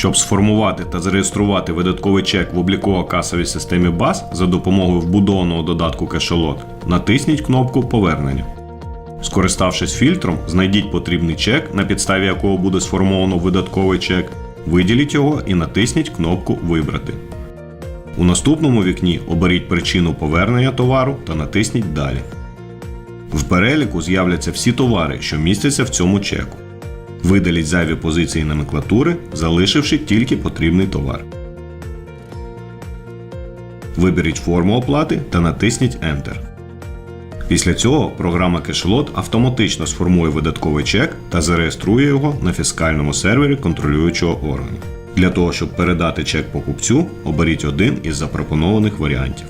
Щоб сформувати та зареєструвати видатковий чек в обліково-касовій системі БАС за допомогою вбудованого додатку кешелот, натисніть кнопку Повернення. Скориставшись фільтром, знайдіть потрібний чек, на підставі якого буде сформовано видатковий чек, виділіть його і натисніть кнопку Вибрати. У наступному вікні оберіть причину повернення товару та натисніть Далі. В переліку з'являться всі товари, що містяться в цьому чеку. Видаліть зайві позиції номенклатури, залишивши тільки потрібний товар. Виберіть форму оплати та натисніть Enter. Після цього програма Cashload автоматично сформує видатковий чек та зареєструє його на фіскальному сервері контролюючого органу. Для того, щоб передати чек покупцю, оберіть один із запропонованих варіантів.